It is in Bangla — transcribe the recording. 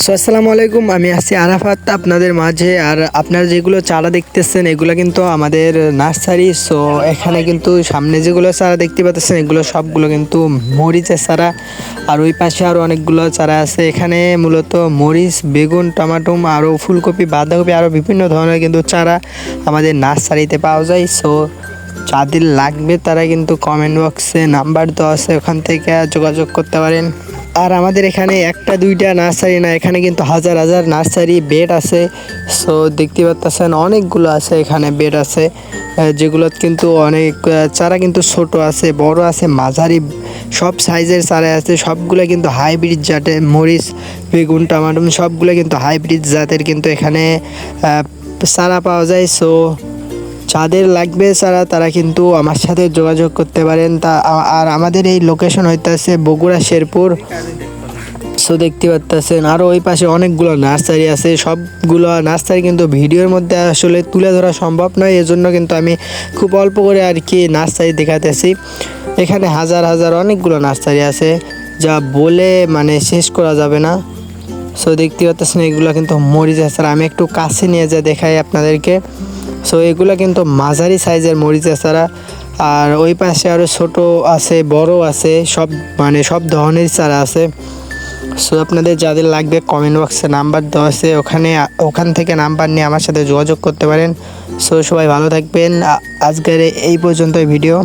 সো, আসসালামু আলাইকুম, আমি আছি আরাফাত আপনাদের মাঝে, আর আপনারা যেগুলো চারা দেখতেছেন, এগুলো কিন্তু আমাদের নার্সারি। সো, এখানে কিন্তু সামনে যেগুলো চারা দেখতে পাচ্ছেন, এগুলো সবগুলো কিন্তু মরিচের চারা। আর ওই পাশে আরও অনেকগুলো চারা আছে। এখানে মূলত মরিচ, বেগুন টমাটো আরও ফুলকপি, বাঁধাকপি আরও বিভিন্ন ধরনের কিন্তু চারা আমাদের নার্সারিতে পাওয়া যায়। সো, যাদের লাগবে তারা কিন্তু কমেন্ট বক্সে নাম্বার দেওয়া আছে, ওখান থেকে যোগাযোগ করতে পারেন। আর আমাদের এখানে একটা, দুইটা নার্সারি না, এখানে কিন্তু হাজার হাজার নার্সারি বেড আছে। সো দেখতে পাচ্ছেন অনেকগুলো আছে এখানে বেড আছে যেগুলো কিন্তু অনেক চারা কিন্তু ছোট আছে, বড় আছে, মাঝারি, সব সাইজের চারা আছে, সবগুলো কিন্তু হাইব্রিড জাতের মরিচ, বেগুন, টমাটো, সবগুলো কিন্তু হাইব্রিড জাতের কিন্তু এখানে চারা পাওয়া যায়। সো যাদের লাগবে ছাড়া তারা কিন্তু আমার সাথে যোগাযোগ করতে পারেন। তা আর আমাদের এই লোকেশন হইতেছে বগুড়া শেরপুর। সো দেখতে পাচ্ছেন আরও ওই পাশে অনেকগুলো নার্সারি আছে। সবগুলো নার্সারি কিন্তু ভিডিওর মধ্যে আসলে তুলে ধরা সম্ভব নয়। এজন্য কিন্তু আমি খুব অল্প করে আর কি নার্সারি দেখাতেছি। এখানে হাজার হাজার অনেকগুলো নার্সারি আছে, যা বলে মানে শেষ করা যাবে না। সো দেখতে পাচ্ছেন এগুলো কিন্তু মরিচ আচার আমি একটু কাছে নিয়ে যা দেখাই আপনাদেরকে। সো এগুলো কিন্তু মাঝারি সাইজের মরিচ চারা আর ওই পাশে আরও ছোট আছে, বড় আছে, সব মানে সব ধরনের চারা আছে। সো আপনাদের যাদের লাগবে কমেন্ট বক্সে নাম্বার দেওয়া আছে, ওখানে, ওখান থেকে নাম্বার নিয়ে আমার সাথে যোগাযোগ করতে পারেন। সো সবাই ভালো থাকবেন। আজকের এই পর্যন্ত ভিডিও